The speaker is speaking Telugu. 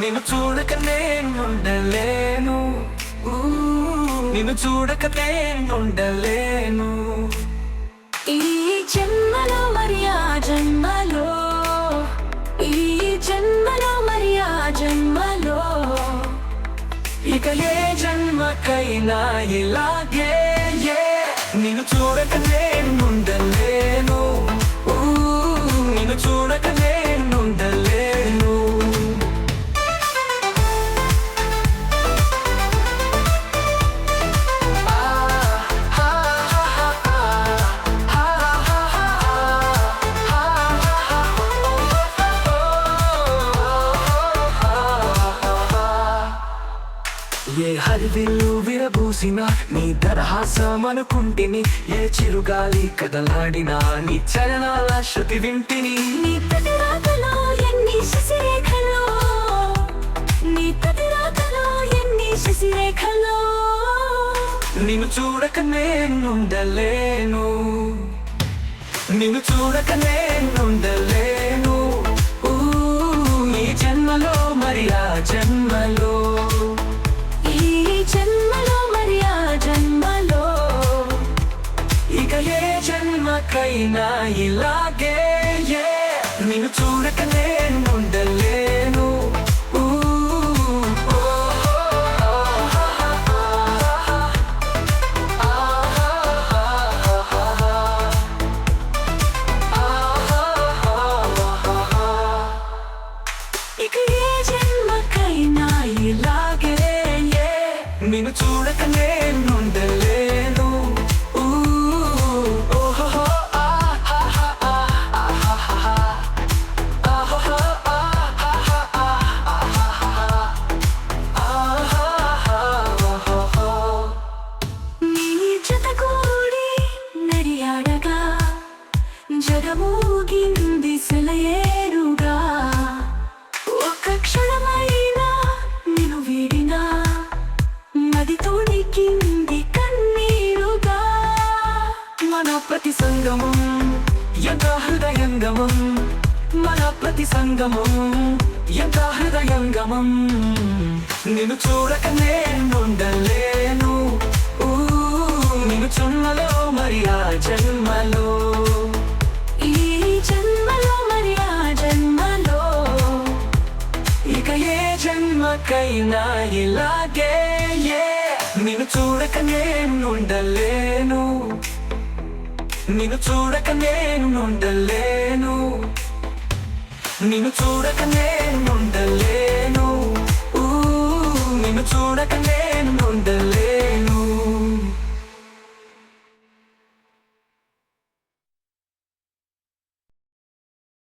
నిన్ను చూడక నేనుండలేను నిన్ను చూడక నేనుండలేను ఈ జన్మలో మరి ఆ జన్మలో ఈ జన్మలో మరి ఆ జన్మలో ఇక ఏ జన్మకైనా ఇలాగే నేను నిన్ను ఏ హరివిల్లు విరబూసిన నీ దరహాసం అనుకుంటిని ఏ చిరుగాలి కదలాడినా నీ చరణాల శృతి వింటిని. నీ ప్రతి రాతలో ఎన్ని శశిరేఖలో నీ ఎన్ని శశిరేఖలో. నిన్ను చూడక నేనుండలేను నిన్ను చూడక జన్మకైనా ఇలాగే నేను చూడక నేనుండలేను ఊ, ఓ, ఇక ఏ జన్మకైనా ఇలాగే ఏ చూడక జగమూగింది సెలయేరుగా. ఒక క్షణమైనా నేను వీడినా నది తోడికింది కన్నీరుగా. మన ప్రతి సంగమం ఎంత హృదయంగమం? మన ప్రతి సంగమం ఎంత హృదయంగమం? నిన్ను చూడక నేనుండలేను ఊ, నిన్ను చున్నలో మరి ఆ జన్మ నాకైనా ఇలాగే నిన్ను చూడక నేనుండలేను. నిన్ను చూడక నేనుండలేను. నిన్ను చూడక నేనుండలేను